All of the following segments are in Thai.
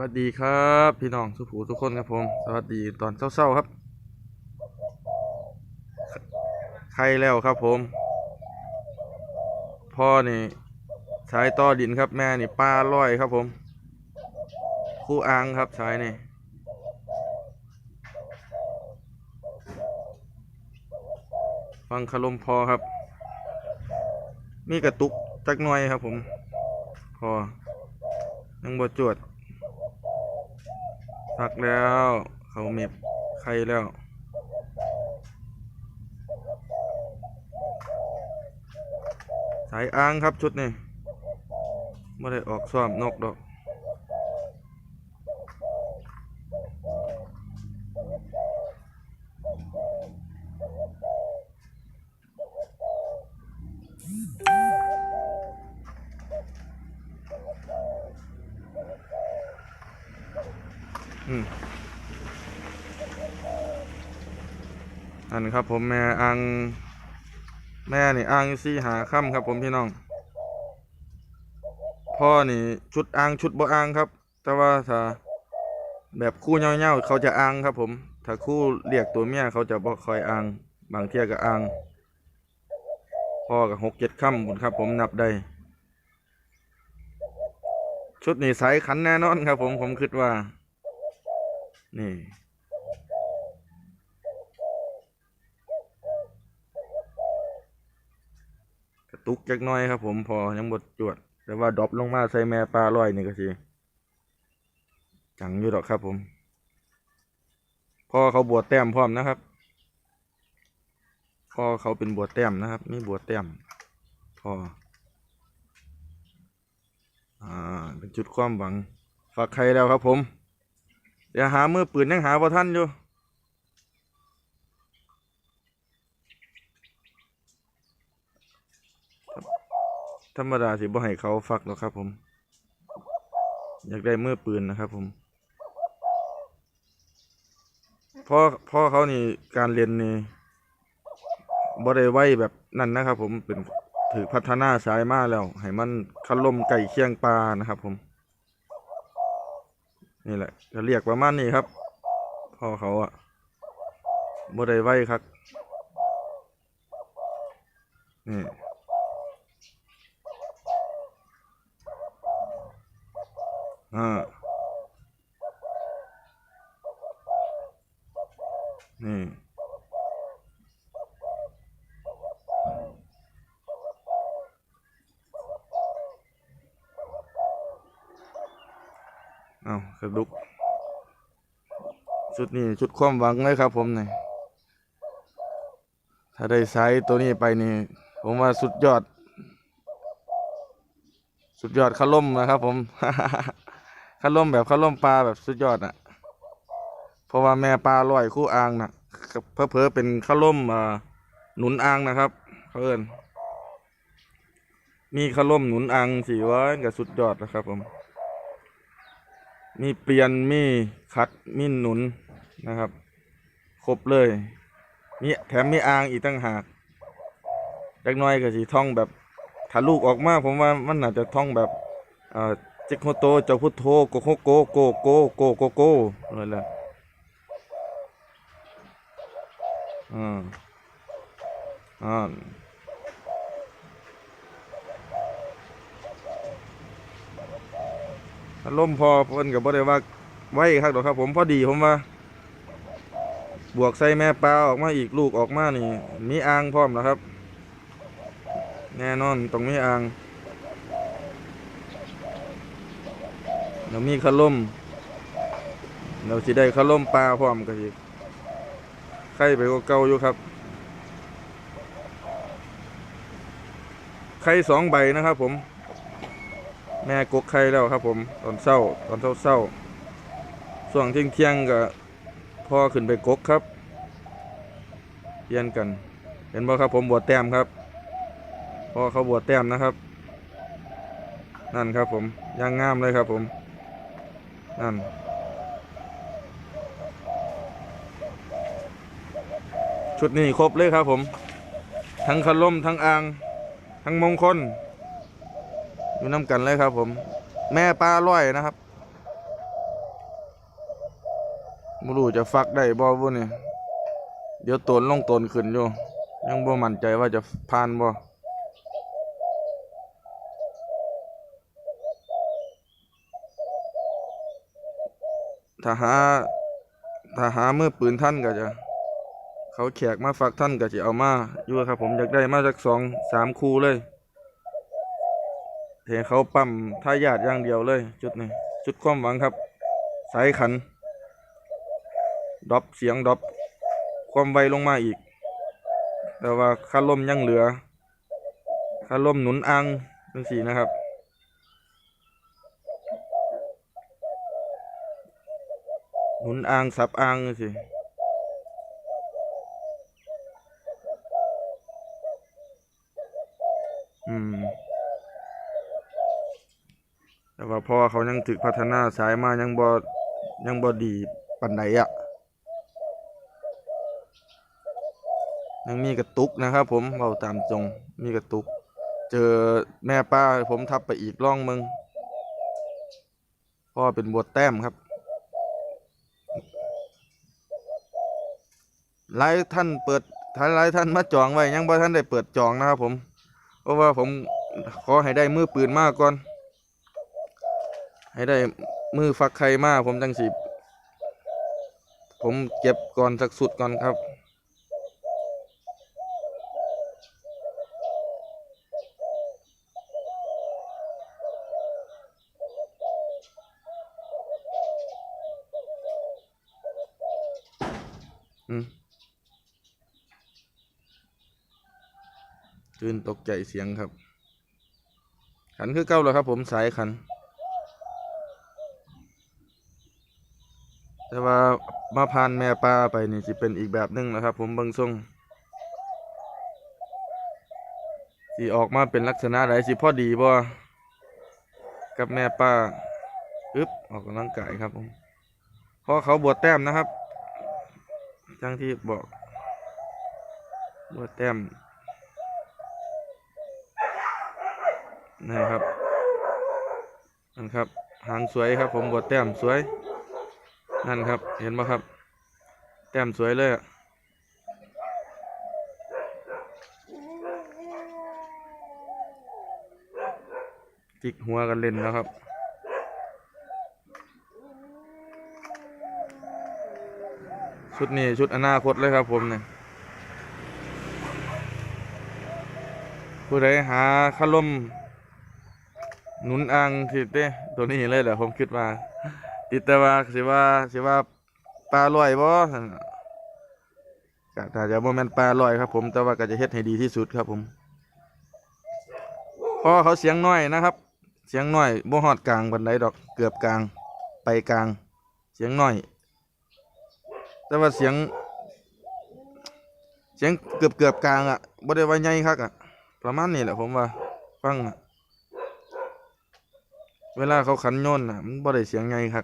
วัสดีครับ พี่น้องสุภูทุกคนครับผมสวัสดีตอนเช้าๆครับใครแล้วครับผม พ่อนี่ใช้ต่อดินครับแม่นี่ปลาร้อยครับผม คู่อ่างครับใช้นี่ฟังคารมพอครับ มีกระตุกจักหน่อยครับผม พอยังบ่จวด พักแล้ว เขาเม็บไข่แล้ว สายอ้างครับชุดนี้ไม่ได้ออกซ้อมนกดอก อันครับผมแม่อ่างแม่นี่อ่างอยู่สี่หาค่ำครับผมพี่น้อง พ่อนี่ชุดอ่างชุดบ่อ่างครับ แต่ว่าถ้าแบบคู่เงี้ยวๆเขาจะอ่างครับผม ถ้าคู่เรียกตัวเมียเขาจะบ่คอยอ่างบางเที่ยก็อ่างพ่อกับหกเจ็ดค่ำผมครับ ผมนับได้ชุดนี้สายขันแน่นอนครับผมผมคิดว่า นี่กระตุกจักน้อยครับ ผมพอยังบดจวด แต่ว่าดรอปลงมาใส่แม่ปลาลอยนี่ก็สิจังอยู่ดอกครับ ผมพ่อเขาบวชแต้มพร้อมนะครับพ่อเขาเป็นบวชแต้มนะครับมีบวชแต้มพ่ออ่าเป็นจุดความหวังฝากใครแล้วครับผม เดี๋ยวหามือปืนยังหาพอท่านอยู่ ธรรมดาสิบ่ให้เขาฟักหรอกครับผม อยากได้มือปืนนะครับผมพ่อพ่อเขานี่การเรียนนี่บ่ได้ไว้แบบนั่นนะครับผมเป็นถือพัฒนาสายมาแล้ว ให้มันคันลมไก่เคียงปลานะครับผม นี่แหละจะเรียกประมาณนี้ครับพ่อเขาอะบ่ได้ไว้ครับนี่อ่า นี่ เอากระดุก ชุดนี้ชุดความหวังเลยครับ ผมนี่ถ้าได้ใช้ตัวนี้ไปนี่ ผมว่าสุดยอด สุดยอดขล่มนะครับ ผมขล่มแบบขล่มปลาแบบสุดยอดอะ เพราะว่าแม่ปลาลอยคู่อ่างนะเพอเพอเป็นขล่มอ่าหนุนอ่างนะครับเขาเอินมีขล่มหนุนอ่างสีว่ากับสุดยอดนะครับผม มีเปลี่ยนมีคัดมีหนุนนะครับ ครบเลยมีแถมมีอ่างอีกตั้งหากเล็กน้อยก็สีท่องแบบถ้าลูกออกมาผมว่ามันน่าจะท่องแบบเอ่อจิกโฮโตเจ้าพุทโธโกโฮโกโกโกโกโกโกนั่นแหละอ่าอ่า อารมณ์พอเพิ่นกับบ่ได้ว่าไว้ครับดอกครับ ผมพอดีผมว่า บวกใส่แม่ปลาออกมาอีกลูกออกมานี่มีอ่างพร้อมนะครับ แน่นอนต้องมีอ่างเรามีขล่มเราสิได้ขล่มปลาพร้อมกันอีกไข่ไปก็เก่าอยู่ครับไข่สองใบนะครับผม แม่กกไข่แล้วครับผมตอนเศร้าตอนเศร้าเศร้าๆช่วงเที่ยงเที่ยงก็พ่อขึ้นไปกกครับเยียนกัน เห็นบ่ครับผมบวชแต้มครับพ่อเขาบวชแต้มนะครับ นั่นครับผมยังงามเลยครับผม นั่นชุดนี้ครบเลยครับผม ทั้งขล่มทั้งอ่าง ทั้งมงคล อยู่น้ำกันเลยครับ ผม แม่ปลาร้อยนะครับบ่รู้จะฟักได้บ่บ่นี่ยเดี๋ยวตนลงตนขึ้นอยู่ ยังบ่มั่นใจว่าจะผ่านบ่ถ้าหาถ้าหามือปืนท่านก็จะเขาแขกมาฟักท่านก็จะเอามาอยู่ครับผมอยากได้มาจากสองสามคูเลย เห็นเขาปั๊มท่ายาดอย่างเดียวเลย จุดนี้ จุดความหวังครับ สายขันดรอปเสียงดรอปความไวลงมาอีก แต่ว่าคาลมยังเหลือคาลมหนุนอังเป็นสีนะครับหนุนอ่างสับอ่างจังสิอืม แต่ว่าพ่อเขายังถึกพัฒนาสายมายังบ่ยังบ่ดีปันใดอะยังมีกระตุกนะครับผมเบาตามจงมีกระตุก เจอแม่ป้าผมทับไปอีกร่องมึงพ่อเป็นบวดแต้มครับหลายท่านเปิดท่านหลายท่านมาจองไว้ยังบ่ท่านได้เปิดจองนะครับผม เพราะว่าผมขอให้ได้มือปืนมากก่อน ให้ได้มือฟักไข่มาผมจังสิผมเก็บก่อนสักสุดก่อนครับอืมตื่นตกใจเสียงครับ ขันคือเก้าแล้วครับผมสายขัน แต่ว่า มาพานแม่ปลาไปนี่สิเป็นอีกแบบหนึ่งนะครับ ผมเบิ่งทรงสิออกมาเป็นลักษณะใดสิพอดีบ่กับแม่ปลาอึ๊บออกกำลังกายครับผมเพราะเขาบวชแต้มนะครับจังที่บอกบวชแต้มนี่ครับนั่นครับหางสวยครับผมบดแต้มสวย นั่นครับ เห็นไหมครับ แต้มสวยเลยอะจิกหัวกันเล่นแล้วครับ ชุดนี้ชุดอนาคตเลยครับผมเนี่ยผู้ใดหาขลมหนุนอ่างที่เต้ตัวนี้เลยแหละผมคิดว่า ติดแต่ว่าสิว่าสิว่าปลาลอยบ่ซั่นน่ะก็ถ้าจะบ่แม่นปลาลอยครับ ผม แต่ว่าก็จะเฮ็ดให้ดีที่สุดครับ ผมพราะเขาเสียงน้อยนะครับ เสียงน้อยบ่ฮอดกลางปานใดดอกเกือบกลาง ไปกลาง เสียงน้อย แต่ว่าเสียง เสียงเกือบเกือบกลางอะบ่ได้ว่าใหญ่คักอะ ประมาณนี้แหละผมว่า ฟังอะเวลาเขาขันโยนอะมันบ่ได้เสียงไงครั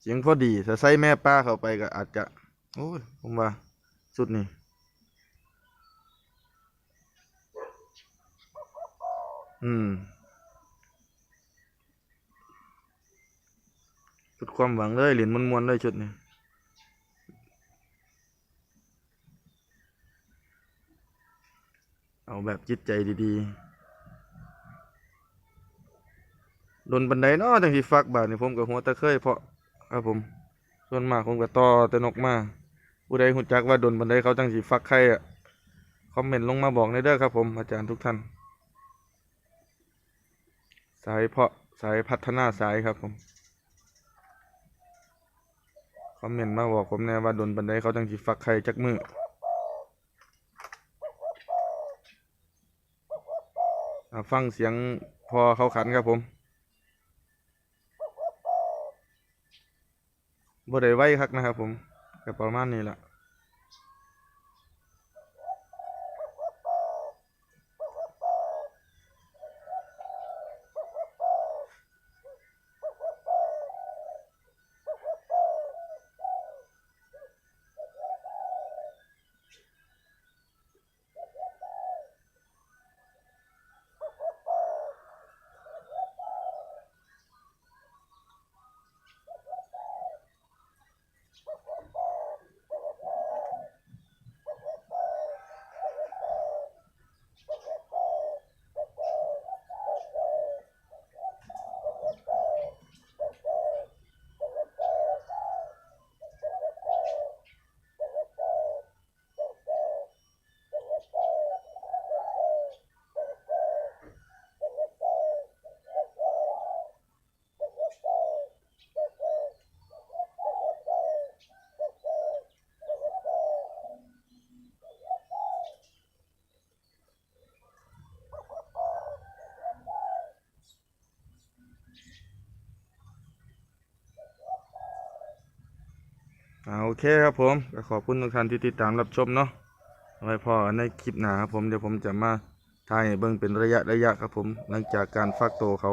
เสียงพอดีถ้าใส่แม่ป้าเข้าไปก็อาจจะ โอ้ยผมว่า สุดนี่อืมสุดความหวังเลยเหรียญมวนๆเลยชุดนี้เอาแบบจิตใจดีๆโดนบันไดเนาะจังสิฟักบาดนี่ผมกับหัวตะเคยเพราะ ครับผม ส่วนมากผมก็ต่อแต่นกมาผู้ใดหูจักว่าโดนบันไดเขาจังสิฟักไข่อะคอมเมนต์ลงมาบอกในเด้อครับผมอาจารย์ทุกท่าน สายเพาะสายพัฒนาสายครับผมคอมเมนต์มาบอกผมแน่ว่าโดนบันไดเขาจังสิฟักไข่จักมือฟังเสียงพอเขาขันครับผม บ่ได้ไว้คักนะครับผมก็ประมาณนี้แหละ โอเคครับผมก็ขอบคุณทุกท่านที่ติดตามรับชมเนาะไว้พอในคลิปหน้าครับผมเดี๋ยวผมจะมาถ่ายให้เบิ่งเป็นระยะระยะครับผม หลังจากการฟักโตเขา